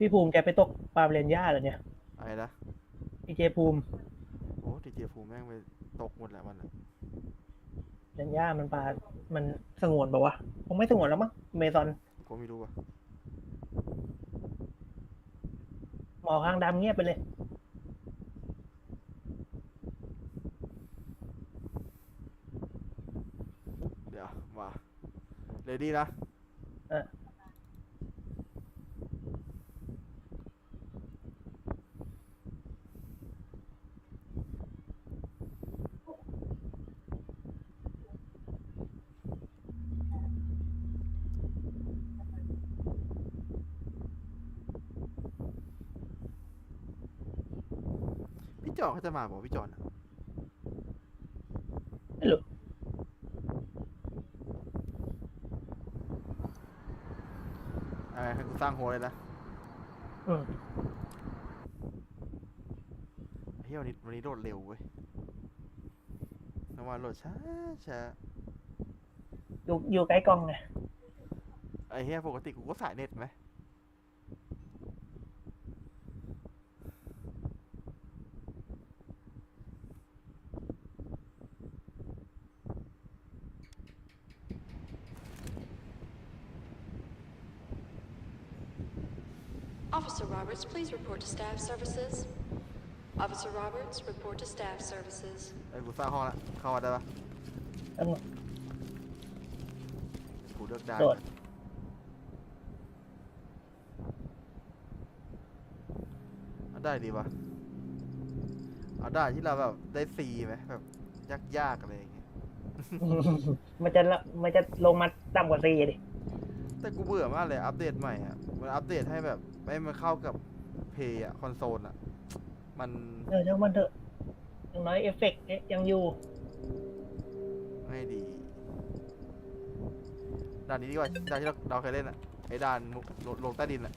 พี่ภูมิแกไปตกปลาเรนย่าเหรอเนี่ยอะไรนะพี่เจภูมิโอ้ดีเจภูมิแม่งไปตกหมดแหละมันอะเรนย่ามันปลา มันสงวนบอกว่าวะคงไม่สงวนแล้วมั้งเมซอนกูไม่รู้ว่ะหมอข้างดำเงียบไปเลย เดี๋ยวมาเรดี้นะเออ พี่จอนเขาจะมาบอกพี่จอนอะไม่รู้อะไรให้กูสร้างโฮเลยนะอืมเฮ้ยวันนี้วันนี้โหลดเร็วเว้ยเมื่อวานโหลดช้าช้าอยู่อยู่ใกล้กล้องไงไอ้เฮียปกติกูก็สายเน็ตไหม Officer Roberts, please report to staff services. Officer Roberts, report to staff services. ไอ้ยกูสร้างห้องละเข้ามาได้ปะต้องกูเลือกได้โดดเอาได้ดีปะเอาได้ที่เราแบบได้ซีไหมแบบยากๆอะไรอย่างเงี้ยมันจะละมันจะลงมาต่ำกว่าซีดิแต่กูเบื่อมากเลยอัปเดตใหม่อะมันอัปเดตให้แบบไม่มาเข้ากับ เพย์อะคอนโซลอะมันเออช่างมันเถอะอย่างน้อยเอฟเฟกต์ยังอยู่ไม่ดี ด่านนี้ดีกว่าด่านที่เราเราเคยเล่นอะไอ้ด่านมุกลงลงใต้ดินอะ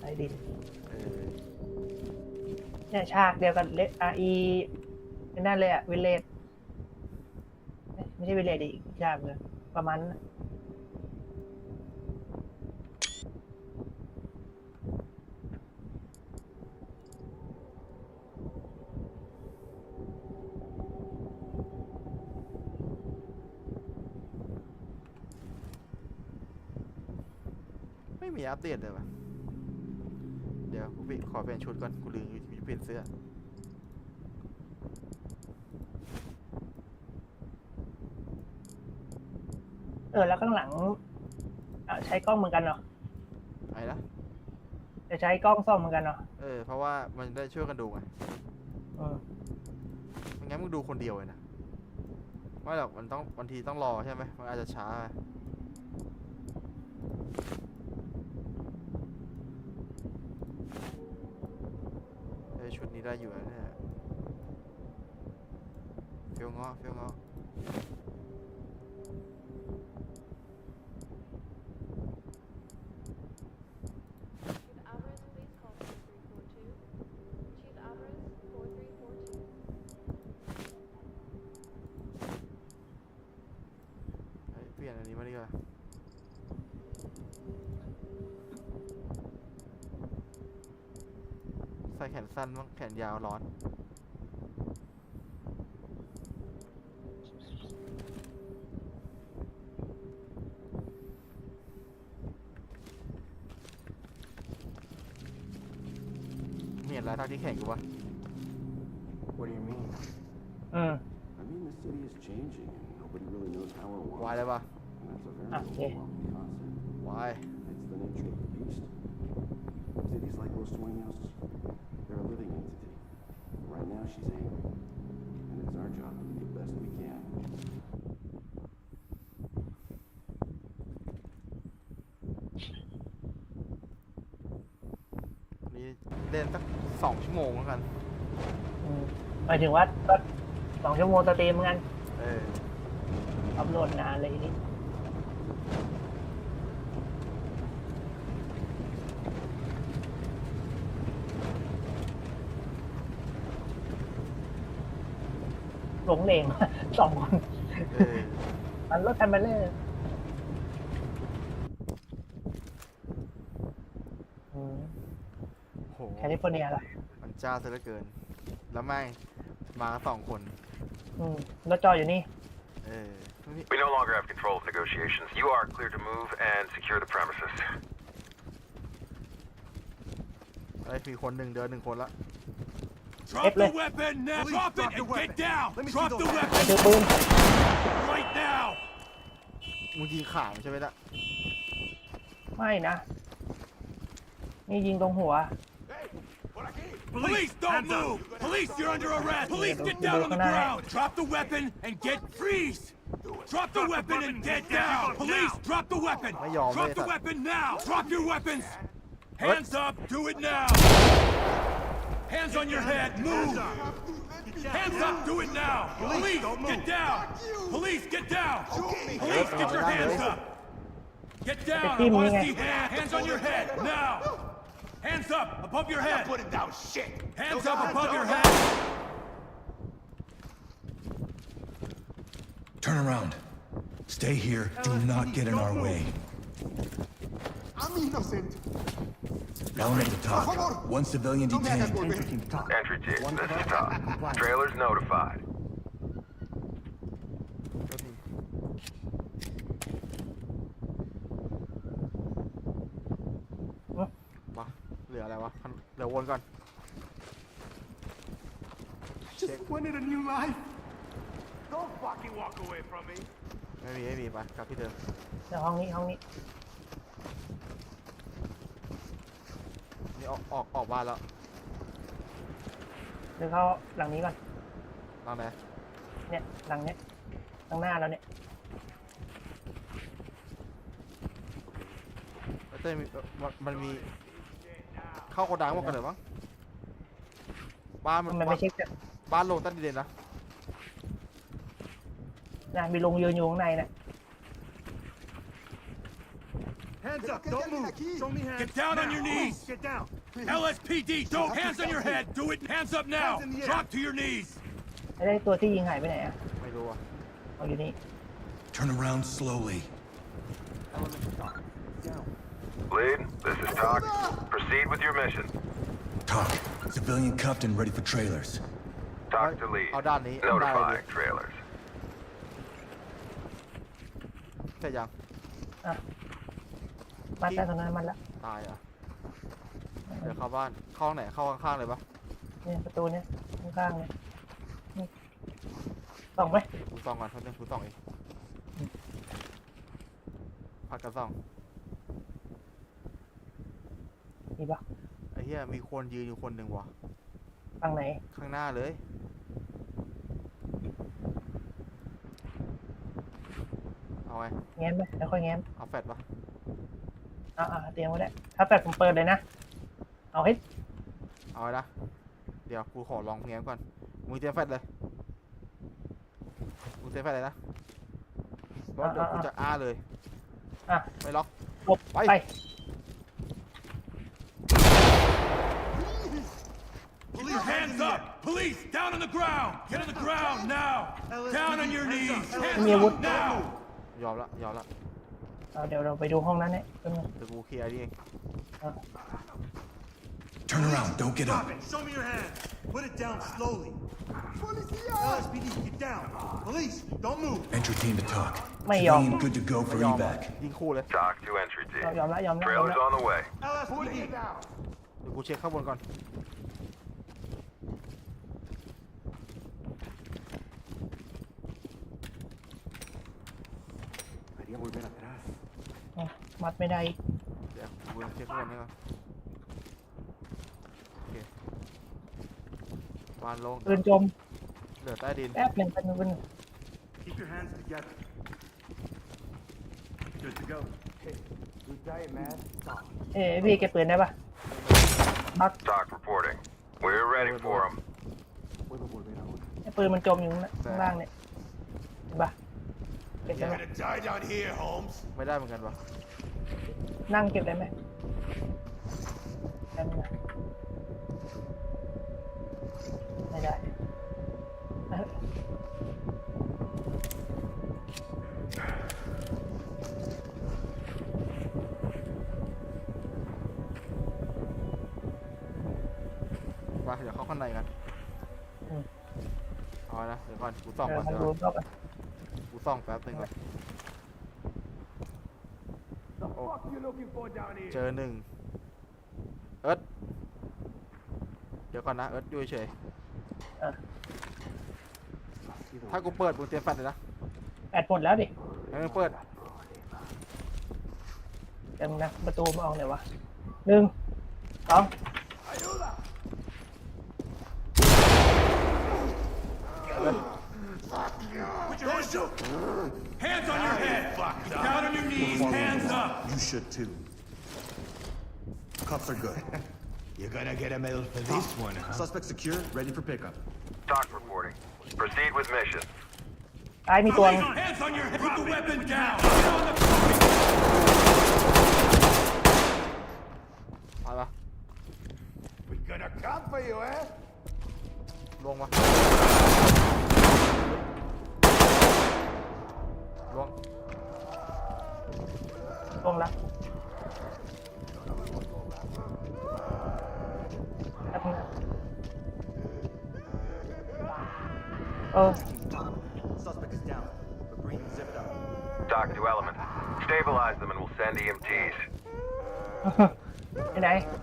ไอ้ดินเออเนี่ยฉากเดียวกันเลอาอีนั่นเลยอะวิลเลจไม่ใช่วิลเลจอีกฉากเลยประมาณนั้นอะ ไม่มีอัปเดตเลยวะเดี๋ยวกูไปขอเปลี่ยนชุดก่อน กูลืมอยู่เปลี่ยนเสื้อเออแล้วข้างหลังอะใช้กล้องเหมือนกันเนาะอะไรนะจะใช้กล้องซ่อมเหมือนกันเนาะเออ เพราะว่ามันได้ช่วยกันดูไงอืมไม่งั้นมึงดูคนเดียวเลยนะไม่หรอกมันต้องบางทีต้องรอใช่ไหมมันอาจจะช้า ไปเอ้ยชุดนี้ได้อยู่นะเนี่ยเฟี้ยวเงาะเฟี้ยวเงาะ Chief Alvarez, please call 4342. Chief Alvarez, 4342. เฮ้ยเปลี่ยนอันนี้มาดีกว่าใส่แขนสั้นบ้างแขนยาวร้อนมีเห็นลายทักที่แข่งกูปะ What do you mean? อืม I mean, the city is changing, and nobody really knows how or วาย why. เลยปะ And that's a very Ah, yeah. overwhelming concept. วาย It's the nature of the beast. Cities like Los Sueños, they're a living entity. Right now, she's angry. And it's our job to do the best we can. นี่เล่นสักสองชั่วโมงแล้วกัน อืมหมายถึงว่าก็สองชั่วโมงสตรีมเหมือนกันเออ อัพโหลดนานเลยทีนี้ หลงเหลงสองคนเออมันรถกันไปเลยอืมมโหแคลิฟอร์เนียเหรอมันจ้าซะเหลือเกิน แล้วไม่มากันสองคน อืมแล้วจออยู่นี่ เออไม่มี We no longer have control of negotiations. You are clear to move and secure the premises. อะไรมีคนหนึ่งเดินหนึ่งคนละ Drop Ép the lên. weapon now! Police, Drop drop it the and weapon. get down! Let me see Drop those the hands. ถื weapon อปืน right now! มึงยิงขามันใช่ไหมล่ะ ไม่นะ นี่ยิงตรงหัว Police, don't move! Police, you're under arrest! Police, get down on the Look at that. ground! Drop the weapon and get freeze! Drop the weapon and get down! Police, drop the weapon! Mấy dòm Drop đây the thật. weapon now! Drop your weapons! Hands up! Do it now! Hands on your head! Move! Hands up! Do it now! Police, get down! Police, get down! Police, get your hands up! Get down! I team want to see hands! Hands on your head! Now! Hands up! Above your head! Putting down shit. Hands up above your head! Turn around. Stay here. Do not get in our way. I'm innocent. Element to talk. One civilian No me hagas detained. volver. Entry team, this is Tom. Trailers notified. ก็ทีมาเหลืออะไรวะพันเดี๋ยววนก่อน Just wanted a new life. Don't fucking walk away from me. ไม่มีไม่มีไปกลับที่เดิมเดี๋ยวห้องนี้ห้องนี้ ออกออกออกบ้านแล้วเดี๋ยวเข้าหลังนี้ก่อนตอนไหนเนี่ยหลังเนี้ยหลังหน้าเราเนี่ยแล้วเต้ยมีเอ่อมันมันมี เข้าโกดังหมดกันเลยมั้งบ้านมันมันไม่ใช่จะบ้านลงใต้ดินเลยนะนะมีลงยืนอยู่ข้างในเนี่ย Hands up! Get Don't down move! aquí. Show me hands! Get down on your knees! Get down. LSPD, don't hands on your head! Do it! Hands up now! Hands in the air. Drop to your knees! ไอ้ได้ตัวที่ยิงหายไปไหนอ่ะ ไม่รู้อ่ะ เอาอยู่นี่ Turn around slowly. Lead, this is Talk. Proceed with your mission. Talk. Civilian cuffed and ready for trailers. Talk to lead. เอาด้านนี้เอาด้านเลย Notifying trailers. ใช่ยัง อ่ะ มัดได้ตรงนั้นมันละตายอะเดี๋ยวเข้าบ้านเข้าห้องไหนเข้าข้างๆเลยปะเนี่ยประตูเนี่ยข้างๆเนี่ยนี่ส่องไหมกูส่องก่อนเพื่อนงกูส่องเองพักกันส่องมีปะไอ้เหี้ยมีคนยืนอยู่คนหนึ่งว่ะฝั่งไหนข้างหน้าเลยเอาไงแง้มไหมแล้วค่อยแง้มเอาแฟดปะ อ่าเตรียมไว้ได้ถ้าแปดผมเปิดเลยนะ เอาให้เอาไว้นะเดี๋ยวกูขอลองแง้มก่อน มึงเตรียมแฟดเลย มึงเตรียมแฟดเลยนะเพราะเดี๋ยวกูจะอ้าเลย อะไม่ล็อก หลบไป ไป Police, hands up! Police, down on the ground! Get on the ground now! Down on your knees! Hands Nhiều up quân. now! ยอมละ ยอมละ เอาเดี๋ยวเราไปดูห้องนั้นเนี่ยแป๊บนึง เดี๋ยวกูเคลียร์นี่เอง Turn around. Don't get up. Show me your hand. Put it down slowly. Policía. LSPD, get down. Police, don't move. Entry team to talk. Mày dòm. Civilian good to go ไม่ for ยอมอะ evac. ยิงคู่เลย Talk to entry เอา team. ยอมละยอมละยอม Trailers ละ on the way. LSPD. เดี๋ยวกูเช็คข้างบนก่อน อะมัดไม่ได้อีกเดี๋ยวกูเช็คข้างบนให้ก่อนโอเคบ้านโล่งปืนจมเหลือใต้ดินแป๊บหนึ่งแป๊บหนึ่งแป๊บหนึ่ง Keep your hands together. Good to go. Good diet, man. เอ้ยพี่เก็บปืนได้ปะบัก Talk reporting. We're ready for them. Puedo volver ahora. ไอ้ปืนมันจมอยู่ข้างล่างเนี่ยเห็นปะเก็บได้ไหม die down here, Holmes. ไม่ได้เหมือนกันวะ นั่งเก็บได้ไหมได้ไหมนะไม่ได้เอ้ยไปเดี๋ยวเข้าข้างในกันอืมเอานะเดี๋ยวก่อนกูส่องเดี๋ยก่วอนมันเดี๋ยวดูเข้าไปกูส่องแป๊บนึงก่อนโอ้ เจอหนึ่งเอิร์ธเดี๋ยวก่อนนะ เอิร์ธอยู่เฉยอะๆถ้ากูเปิดมึงเตรียมแฟลชเลยนะแอดหมดแล้วดิให้มึงเปิดเดี๋ยวมึงนะประตูมาออกไหนวะหนึ่งสอง Put your hands up. Hands on your head. Down on your knees. Hands up. You should too. Cuffs are good. You're gonna get a medal for this one, huh? Suspect secure, ready for pickup. Doc reporting. Proceed with mission. ซ้ายมีตัว Police, hands on your head. Put the weapon down. Get on the fucking ไปปะ We gonna come for you, eh? ลวงมาลวง ลงแล้วแป๊บนึงนะเออ Suspect is down, but breathing zipped up. Doc to element. Stabilize them and we'll send E EMTs. ไปไหน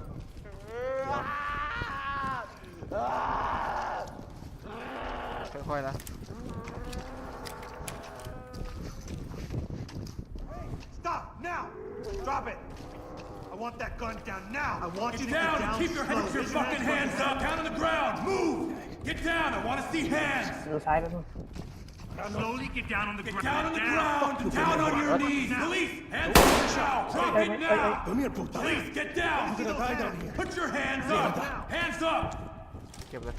hands. ดูซ้ายแป๊บนึง Slowly get down on the Get ground. down on the ground. Down on your knees. Police, hands up now. Drop Hey, it hey, now. Come here, puta. Police, get down. Put your hands up. Hands up. เก็บเลย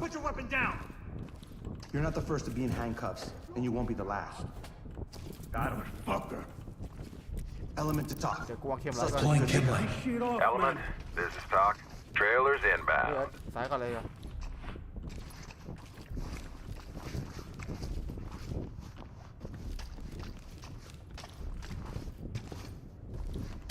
Put your weapon down. You're not the first to be in handcuffs, and you won't be the last. Got him, fucker. Element to talk. เดี๋ยวกูวางเข็มแล้วก่อน Deploying chem light. Element, this is Doc. Trailers เฮ้ย inbound.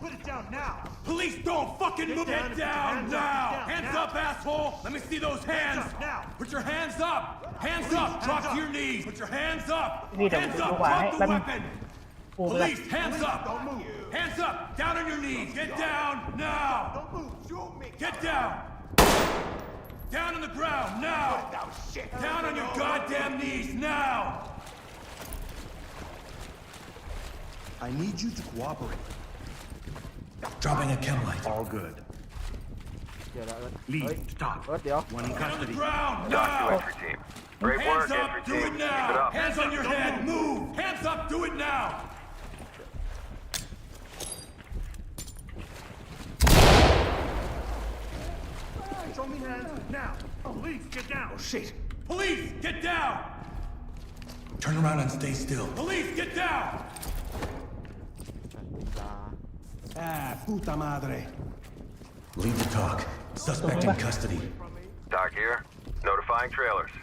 Put it down now! Police don't fucking Get move! Down Get down, hands now! Hands now. up, asshole! Let me see those hands! now! Put your hands up! Hands Police, up! Drop to your knees! Put your hands up! Hands up! Drop the weapon! Police, hands up! Don't move! Hands up! Down on your knees! Get down now! Don't move! Shoot me! Get down! Down on the ground now! Down on your goddamn knees now! I need you to cooperate. Dropping a chem light. All good. เดี๋ยวนะเอิร์ธ Lead เฮ้ย to talk. เอิร์ธเดี๋ยว One in Get on the custody. ground Doc to now. entry team. Great work, Hands entry up. Do team. it Keep it now. up. Hands on your Don't head. Move. Hands up. Do it now. Show me hands now. Police, get down. Oh, shit. Police, get down. Turn around and stay still. Police, get down. ติดตา Ah, puta madre. Lead to talk. Suspect in custody. Doc here. Notifying trailers.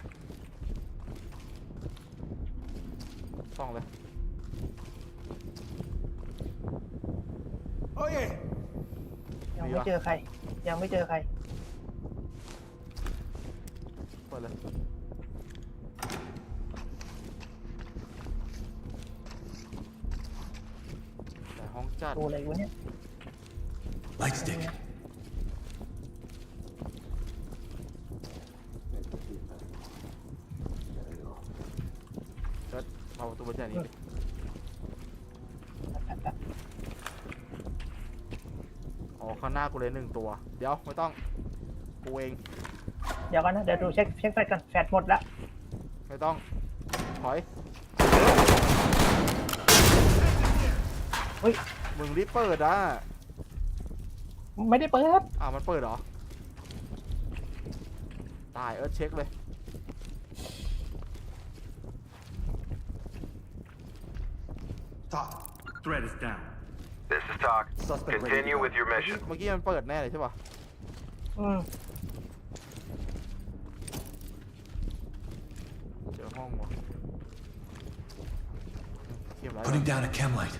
ส่องเลย Oh, yeah. ยังไม่เจอใคร ยังไม่เจอใคร เปิดเลย จัดดูอะไรวะเนี่ย Light stick. เอิร์ธเอาประตูบานใหญ่นี้ดิอ๋อข้างหน้ากูเลยหนึ่งตัว เดี๋ยวไม่ต้อง กูเอง เดี๋ยวก่อนนะ เดี๋ยวดูเช็คเช็คแฟลชกันแฟลชหมดละไม่ต้อง ถอย เฮ้ย มึงรีบเปิดอะไม่ได้เปิด อ้าวมันเปิดเหรอ ตายเออเช็คเลยท็อค Threat is down. This is Talk. Suspect continue with your mission. เมื่อกี้มันเปิดแน่เลยใช่ปะเจอห้องวะ Putting down a chem light.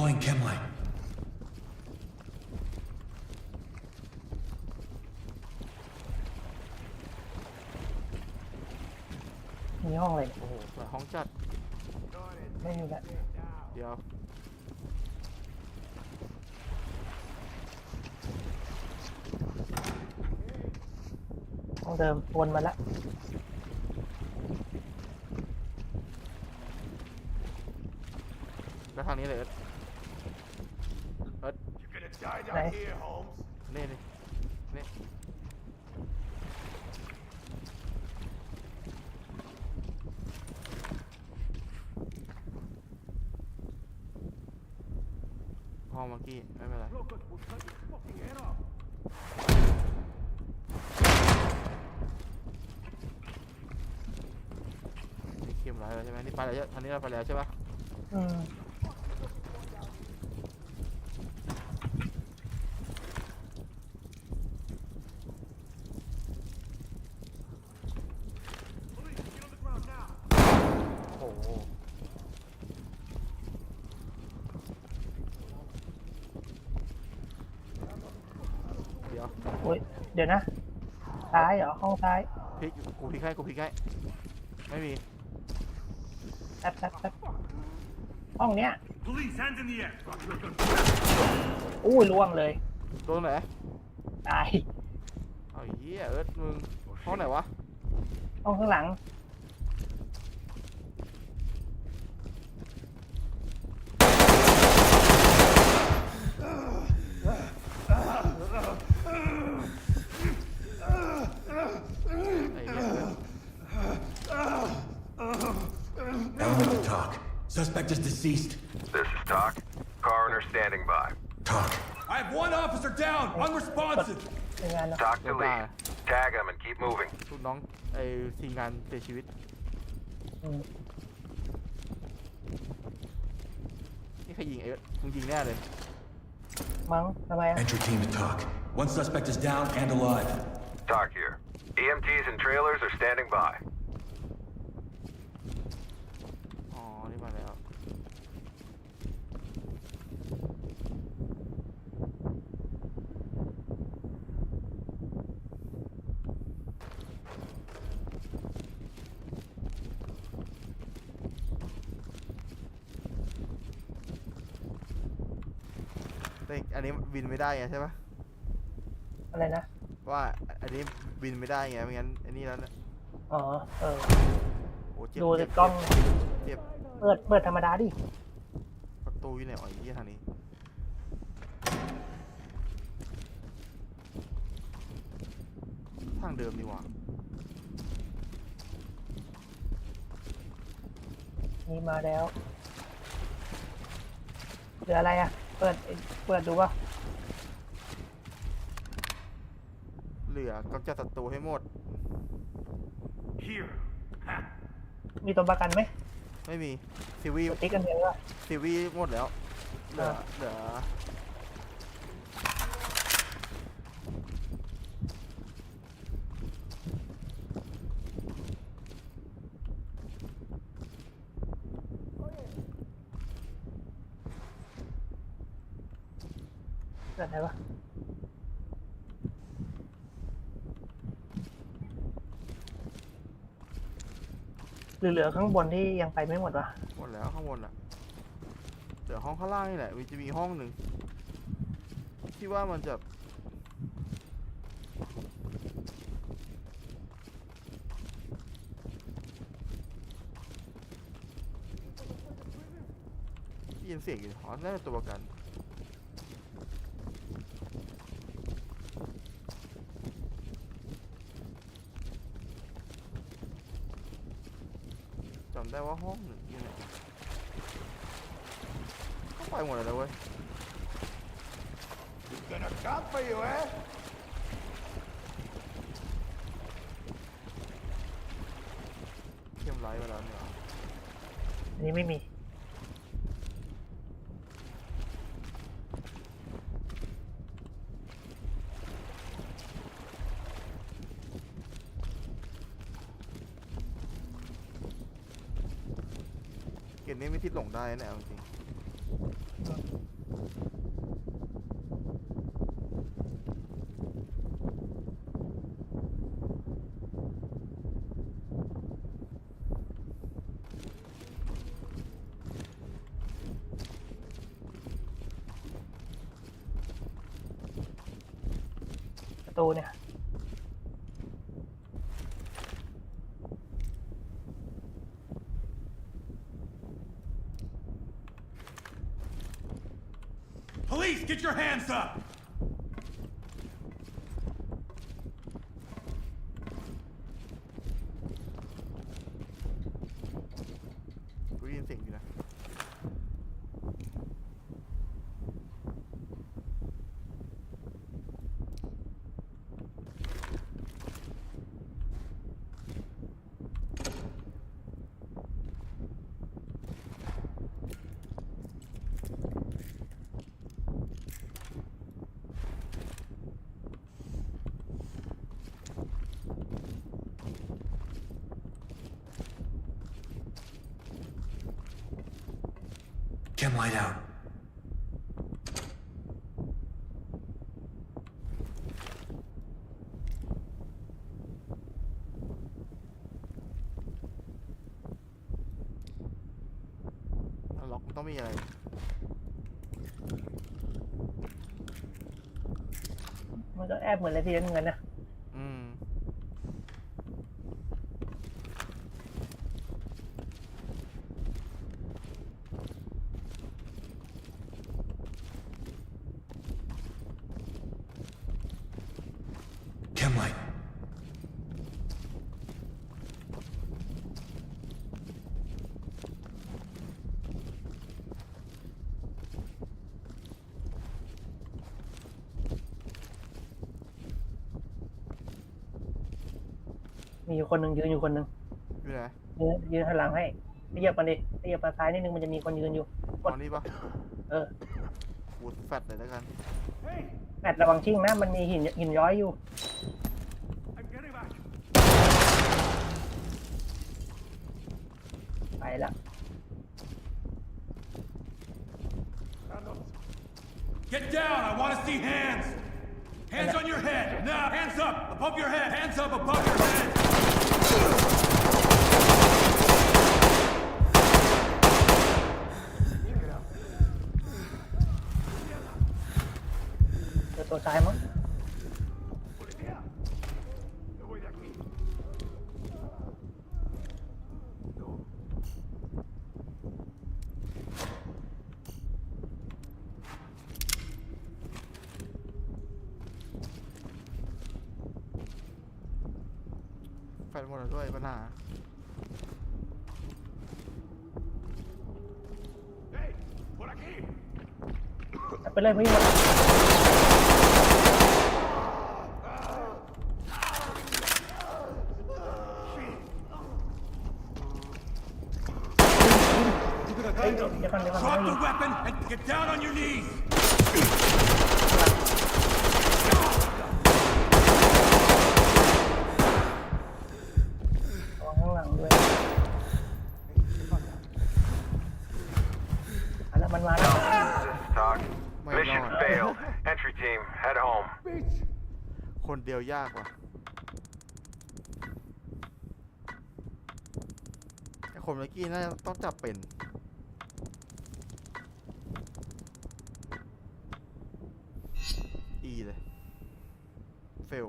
Deploying chem light. มีห้องอะไรโอ้โหเปิดห้องจัดไม่มีละเดี๋ยวห้องเดิมวนมาละ แล้วทางนี้เลยเอิร์ธเอิร์ธ You're gonna die ไหน down here, Holmes. นี่นี่นี่ห้องเมื่อกี้ไม่เป็นไร Look, we'll cut your fucking head off. นี่เข็มไรแล้วใช่ไหมนี่ไปแล้วใช่ทางนี้เราไปแล้วใช่ปะ อืม Police, get on the ground now. โอ้โหเดี๋ยว โอ้ยเดี๋ยวนะ ซ้ายเหร อห้องซ้ายพลิกกูพลิกให้กูพลิกให้ไม่มีแป๊บแป๊บแป๊บห้องเนี้ย Police, hands in the air. อู้ยล่วงเลย โดนไหนตาย เอาเหี้ยเอิร์ธมึงห้องไหนวะห้องข้างหลัง Suspect is deceased. This is Talk. Coroner standing by. Talk. I have one officer down, unresponsive. ในงานเนอะ Talk to Goodbye. lead. Tag him and keep moving. ลูกน้องไอ้ทีมงานเสียชีวิต อืม นี่ใครยิงไอ้เอิร์ธมึงยิงแน่เลย มั้งทำไมอ่ะ Entry team to talk. One suspect is down and alive. Talk here. EMTs and trailers are standing by. ไม่ได้ไงใช่ปะอะไรนะ ว่าอันนี้บินไม่ได้ไงไม่งั้นอันนี้แล้วเนี่ยอ๋อ เออ โอ้เจ็บดูเจ็ในบกล้อง เจ็บเปิด เปิดธรรมดาดิ ประตูอยู่ไหนอ๋อไอ้เหี้ยทางนี้ทางเดิมดีกว่า นี่มาแล้วเหลืออะไรอะ เปิด เปิดดูว่า เหลือกำจัดศัตรูให้หมด Here. Ha. มีตัวประกันไหมไม่มีซีวีติ๊กกันเดียวว่าซีวีหมดแล้ว เหลืออ่าเหลือเกิดอะไรวะ หรือเหลือข้างบนที่ยังไปไม่หมดวะหมดแล้วข้างบนอะเดี๋ยวห้องข้างล่างนี่แหละมันจะมีห้องหนึ่งที่ว่ามันจะยินเสียงอยู่อ๋อน่าจะตัวประกัน ว่าห้องหนึ่งอยู่ไหนก็ไปหมดเลยนะเว้ย Gonna cop for you, eh? เข้มไลท์มาแล้วเนี่ยอันนี้ไม่มี นี้ไม่ทิศหลงได้นะเอาจริง Police, get your hands up! Chem light out. แล้วล็อกมันต้องมีอะไร มันก็แอบเหมือนอะไรที่เงินนะ อืม Chem light. มีอยู่คนหนึ่งยืนอยู่คนหนึ่งอยู่ไหนยืนยืนหันหลังให้ขยับมาดิขยับมาซ้ายนิดนึงมันจะมีคนยืนอยู่ตอนนี้ปะเออกูแฟดเลยแล้วกัน แปดระวังชิ่งนะมันมีหินหินย้อยอยู่ I'm getting back. ไปละ Get down! I want to see hands! Hands on your head! Now! Hands up! Above your head! Hands up above your head! เจอ ตัวซ้ายมั้งแฟดหมดแล้วด้วยปัญหา Hey! Por aquí! ไปเลยพี่ เฮ้ยเดี๋ยวก่อนเดี๋ยวก่อน Drop ไม่ the weapon and get down on your knees! ระวังข้างหลังด้วยเอาละมันมาแล้ว Talk. My Mission lord. failed. Entry team, head home. คนเดียวยากว่ะไอคนเมื่อกี้น่าต้องจับเป็นอีเลย เฟล